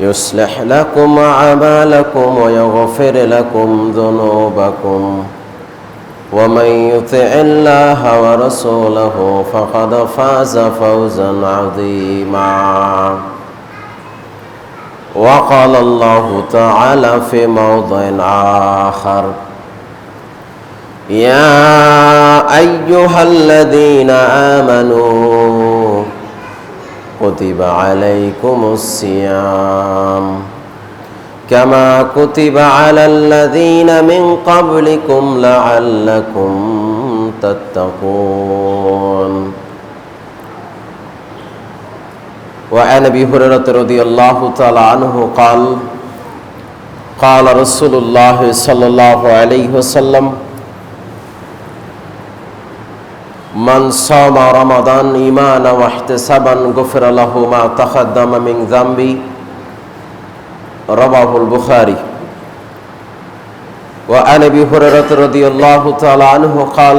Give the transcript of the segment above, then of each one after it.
يصلح لكم أعمالكم ويغفر لكم ذنوبكم. ومن يطع الله ورسوله فقد فاز فوزا عظيما. وقال الله تعالى في موضع آخر يا أيها الذين آمنوا كتب عليكم الصيام كما كتب على الذين من قبلكم لعلكم تتقون وعن ابي هريره رضي الله تعالى عنه قال قال رسول الله صلى الله عليه وسلم من صام رمضان إيمانا واحتسابا غفر له ما تقدم من ذنبي رواه البخاري. وعن أبي هريرة رضي الله تعالى عنه قال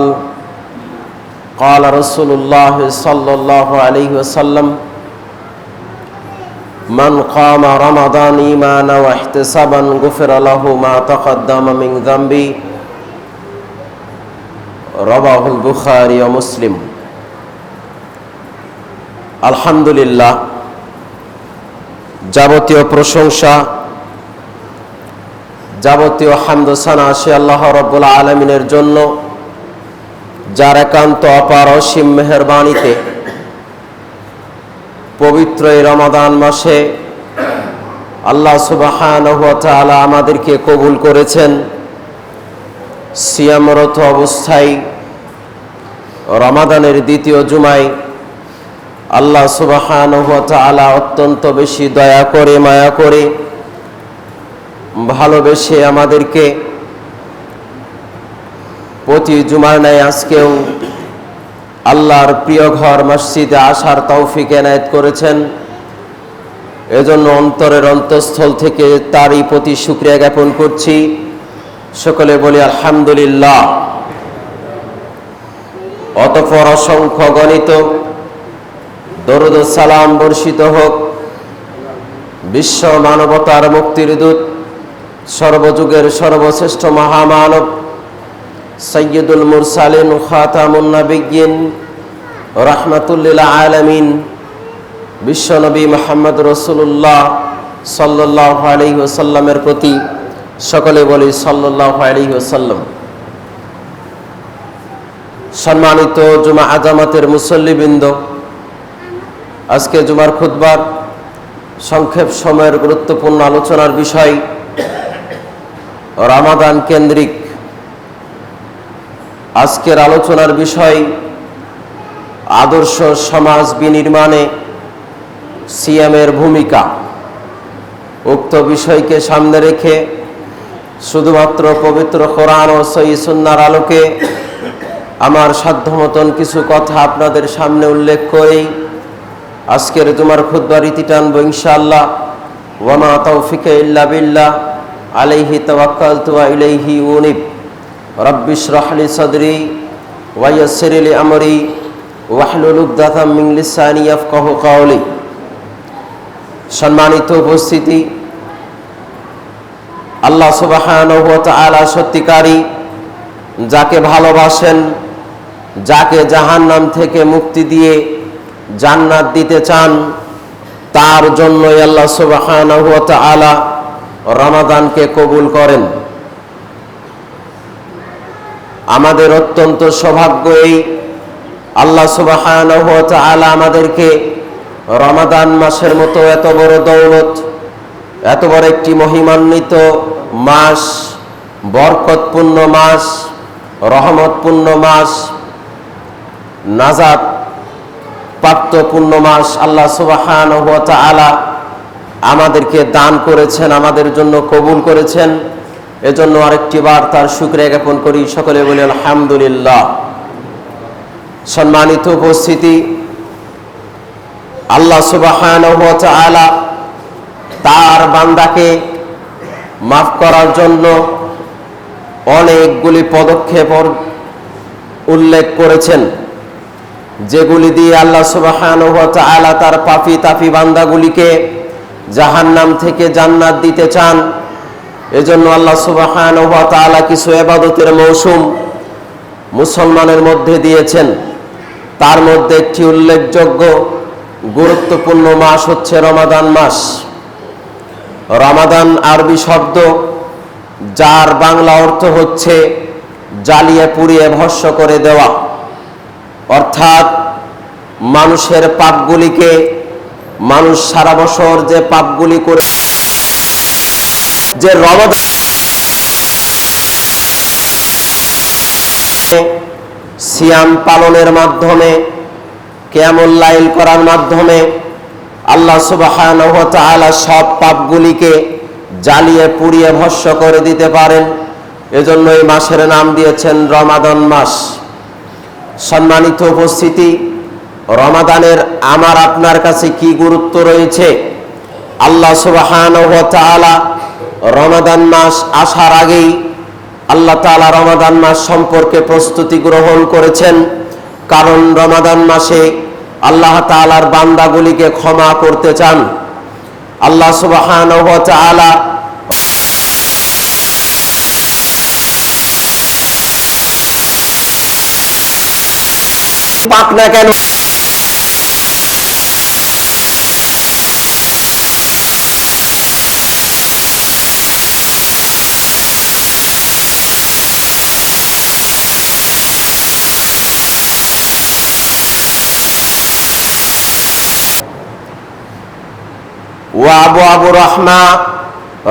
قال رسول الله صلى الله عليه وسلم من قام رمضان إيمانا واحتسابا غفر له ما تقدم من ذنبي রবাহুল বুখারি ও মুসলিম। আলহামদুলিল্লাহ, যাবতীয় প্রশংসা, যাবতীয় হামদোসানা আসে আল্লাহ রব্বুল আলমিনের জন্য, যার একান্ত অপার অসীম মেহরবানিতে পবিত্র এই রমাদান মাসে আল্লাহ সুবাহান আমাদেরকে কবুল করেছেন। সিয়ামরত অবস্থায় রমাদানের দ্বিতীয় জুমায় আল্লাহ সুবাহান আলা অত্যন্ত বেশি দয়া করে, মায়া করে ভালোবেসে আমাদেরকে প্রতি জুমার ন্যায় আজকেও আল্লাহর প্রিয় ঘর মসজিদে আসার তৌফিক এনায়ত করেছেন। এজন্য অন্তরের অন্তঃস্থল থেকে তারই প্রতি সুক্রিয়া জ্ঞাপন করছি। সকলে বলি আলহামদুলিল্লাহ। অতপর অসংখ্য গণিত, দরুদ সালাম বর্ষিত হোক। বিশ্ব মানবতার মুক্তির দূত, সর্বযুগের সর্বশ্রেষ্ঠ মহামানব, সৈয়দুল মুরসালিন খাতামুন্নবিগিন রহমাতুল্লিল আলমিন বিশ্বনবী মোহাম্মদ রসুল্লাহ সাল্লাহ আলী ওসাল্লামের প্রতি সকলে বলি সাল্লাহ আলী ওসাল্লাম সম্মানিত জুমা আজামাতের মুসল্লিবৃন্দ, আজকে জুমার খুদ্বার সংক্ষেপ সময়ের গুরুত্বপূর্ণ আলোচনার বিষয় রামাদান কেন্দ্রিক। আজকের আলোচনার বিষয় আদর্শ সমাজ বিনির্মাণে সিএমের ভূমিকা। উক্ত বিষয়কে সামনে রেখে শুধুমাত্র পবিত্র কোরআন ও সই সুন্নার আলোকে আমার সাধ্য মতন কিছু কথা আপনাদের সামনে উল্লেখ করেই আজকের তোমার খুদ্া রীতি টানব ইনশাআল্লাহ। ওয়ামা তৌফিকে ইল্লা বিল্লাহ, আলাইহি তাওয়াক্কাল তুয়া ইলাইহি উনিব। রব্বিশ রাহলি সদরি ওয়াইয়াসিরিলি আমরি ওয়াহলুল উবদাতাম মিন লিসানি ইয়াফকাহু কাওলি। সম্মানিত উপস্থিতি আল্লাহ সুবহানাহু ওয়া তাআলা সত্যিকারী যাকে ভালোবাসেন, যাকে জাহান্নাম থেকে মুক্তি দিয়ে জান্নাত দিতে চান, তার জন্যই আল্লাহ সুবহানাহু আলা রমাদানকে কবুল করেন। আমাদের অত্যন্ত সৌভাগ্য এই আল্লাহ তাআলা আমাদেরকে রমাদান মাসের মতো এত বড় দৌলত এত বড় একটি মহিমান্বিত মাস, বরকতপূর্ণ মাস, রহমতপূর্ণ মাস, নাজাত প্রাপ্তপূর্ণ মাস আল্লাহ সুবাহান আলা আমাদেরকে দান করেছেন, আমাদের জন্য কবুল করেছেন। এজন্য আরেকটি বার তার শুক্রিয়া জ্ঞাপন করি। সকলে বলি আলহামদুলিল্লাহ। সম্মানিত উপস্থিতি, আল্লাহ সুবাহান আলা তার বান্দাকে মাফ করার জন্য অনেকগুলি পদক্ষেপ উল্লেখ করেছেন, যেগুলি দিয়ে আল্লাহ সুবাহান তার পাপি তাপি বান্দাগুলিকে জাহান্নাম থেকে জান্নাত দিতে চান। এজন্য আল্লাহ সুবাহান কিছু এবাদতের মৌসুম মুসলমানের মধ্যে দিয়েছেন। তার মধ্যে একটি উল্লেখযোগ্য গুরুত্বপূর্ণ মাস হচ্ছে রমাদান মাস। রমাদান আরবি শব্দ, যার বাংলা অর্থ হচ্ছে জ্বালিয়ে পুড়িয়ে ভস্য করে দেওয়া। অর্থাৎ মানুষের পাপগুলিকে, মানুষ সারা বছর যে পাপগুলি করে, যে রমাদান সিয়াম পালনের মাধ্যমে কেমন লাইল করার মাধ্যমে আল্লাহ সুবাহান সব পাপগুলিকে জ্বালিয়ে পুড়িয়ে ভস্য করে দিতে পারেন। এজন্য এই মাসের নাম দিয়েছেন রমাদন মাস। সম্মানিত উপস্থিতি, রমাদানের আমার আপনার কাছে কি গুরুত্ব রয়েছে? আল্লাহ সুবাহান রমাদান মাস আসার আগেই আল্লাহ তালা রমাদান মাস সম্পর্কে প্রস্তুতি গ্রহণ করেছেন। কারণ রমাদান মাসে আল্লাহ তালার বান্দাগুলিকে ক্ষমা করতে চান। আল্লাহ সুবাহান পাক না কেন? ও আবু আবু রহমা,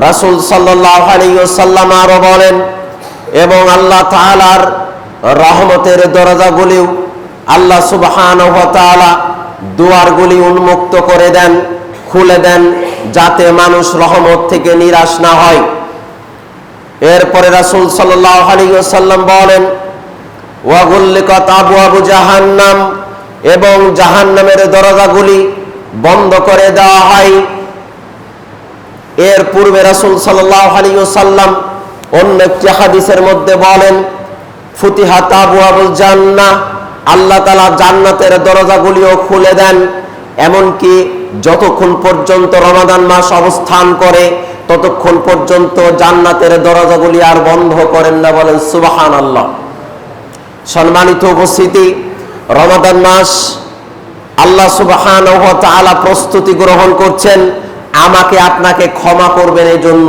রাসুল সাল্লাম আরও বলেন, এবং আল্লাহ তালার রহমতের দরজাগুলিও আল্লাহ সুবহান দুয়ারগুলি উন্মুক্ত করে দেন, খুলে দেন, যাতে মানুষ রহমত থেকে নিরাশ না হয়। এরপরে রাসুল সাল্লাম বলেন ওয়াগুল্লিকত আবু আবু জাহান্নাম এবং জাহান্নামের দরজাগুলি বন্ধ করে দেওয়া হয়। এর পূর্বে রাসুল সাল্লাম অন্য একটি হাদিসের মধ্যে বলেন, ফুতিহাত আবু আবুল জান্না আল্লাহ তালা জান্নাতের দরজাগুলিও খুলে দেন, এমনকি যতক্ষণ পর্যন্ত রমাদান মাস অবস্থান করে, ততক্ষণ পর্যন্ত জান্নাতের দরজাগুলি আর বন্ধ করেন না বলেন সুবাহান আল্লাহ সম্মানিত উপস্থিতি, রমাদান মাস আল্লাহ সুবাহান প্রস্তুতি গ্রহণ করছেন আমাকে আপনাকে ক্ষমা করবেন এই জন্য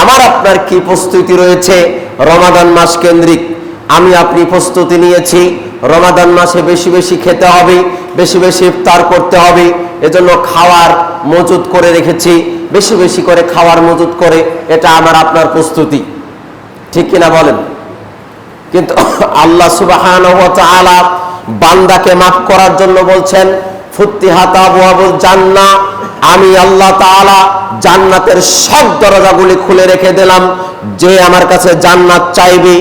আমার আপনার কি প্রস্তুতি রয়েছে? রমাদান মাস কেন্দ্রিক। আমি আপনি প্রস্তুতি নিয়েছি। রমাদান মাসে বেশি বেশি খেতে হবে, বেশি বেশি ইফতার করতে হবে। এজন্য খাওয়ার মজুদ করে রেখেছি। বেশি বেশি করে খাওয়ার মজুদ করে এটা আমার আপনার প্রস্তুতি। ঠিক কিনা বলেন? কিন্তু আল্লাহ সুবাহান বান্দাকে মাফ করার জন্য বলছেন ফুত্তি হাতা বুয়াবুল জান্না আমি আল্লাহ তাআলা জান্নাতের সব দরজাগুলি খুলে রেখে দিলাম। যে আমার কাছে জান্নাত চাইবে,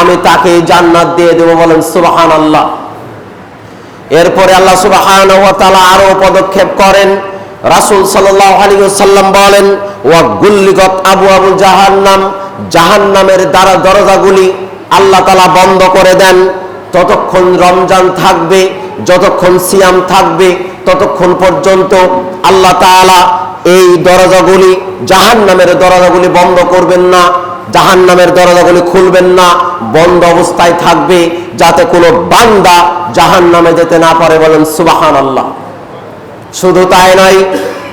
আমি তাকে জান্নাত দিয়ে দেব বলেন সুবাহান আল্লাহ এরপরে আল্লাহ সুবাহান আরও পদক্ষেপ করেন। রাসুল সাল্লাম বলেন, ওয়া গুল্লিগত আবু আবু জাহান্নাম, জাহান্নামের দ্বারা দরজাগুলি আল্লাহ তালা বন্ধ করে দেন। ততক্ষণ রমজান থাকবে, যতক্ষণ সিয়াম থাকবে ততক্ষণ পর্যন্ত আল্লাহ তাআলা এই দরজাগুলি জাহান্নামের দরজাগুলি বন্ধ করবেন না জাহান নামের দরজাগুলি খুলবেন না, বন্ধ অবস্থায় থাকবে যাতে কোনো বান্দা জাহান নামে যেতে না পারে বলেন সুবাহান আল্লাহ শুধু তাই নয়,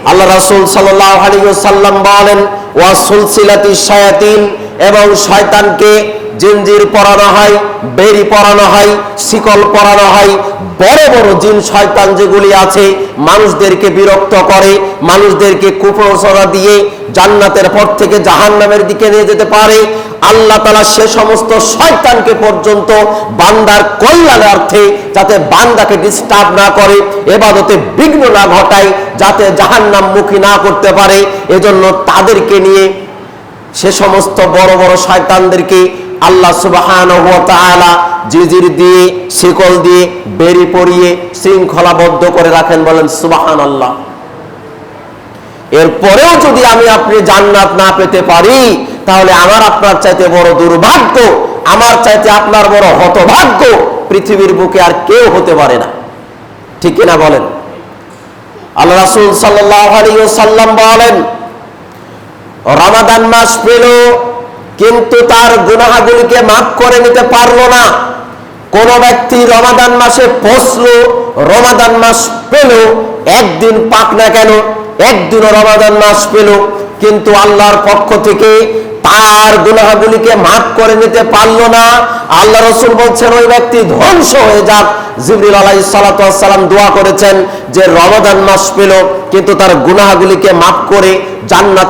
আল্লাহ রাসূল সাল্লাল্লাহু আলাইহি ওয়াসাল্লাম বলেন ওয়া সুলসিলাতি শায়াতিন এবং শয়তানকে জিনজির পরানো হয়, বেরি পরানো হয়, শিকল পরানো হয়, বড় বড় জিন শয়তান যেগুলি আছে, মানুষদেরকে বিরক্ত করে, মানুষদেরকে কুপ্রসরা দিয়ে জান্নাতের পর থেকে জাহান্নামের দিকে নিয়ে যেতে পারে। আল্লাহ তালা সে সমস্ত শয়তানকে পর্যন্ত বান্দার কল্যাণার্থে যাতে বান্দাকে ডিস্টার্ব না করে, এবাদতে বিঘ্ন না ঘটায়, যাতে জাহান্নাম মুখী না করতে পারে। এজন্য তাদেরকে নিয়ে সে সমস্ত বড় বড় শয়তানদেরকে আল্লাহ তাআলা জিজির দিয়ে, শিকল দিয়ে বেরি পরিয়ে, শৃঙ্খলাবদ্ধ করে রাখেন, বলেন সুবহানাল্লাহ। এরপরেও যদি আমি আপনি জান্নাত না পেতে পারি, তাহলে আমার আপনার চাইতে বড় দুর্ভাগ্য, আমার চাইতে আপনার বড় হতভাগ্য পৃথিবীর বুকে আর কেউ হতে পারে না। ঠিক কিনা বলেন? আল্লাহ রাসূল ওয়াসাল্লাম বলেন, রমাদান মাস পেল কিন্তু তার গুনাহগুলিকে মাফ করে নিতে পারল না। কোন ব্যক্তি রমাদান মাসে পৌঁছলো, রমাদান মাস পেল, একদিন পাক না কেন, একদিনও রমাদান মাস পেল, কিন্তু আল্লাহর পক্ষ থেকে তার গুনাহগুলিকে মাফ করে নিতে পারল না। আল্লাহ রসুল বলছেন, ওই ব্যক্তি ধ্বংস হয়ে যাক। জিবরিল আলাইহিস সালাতু ওয়াস সালাম দোয়া করেছেন যে, রমাদান মাস পেল, কিন্তু তার গুনাহগুলিকে মাফ করে জান্নাত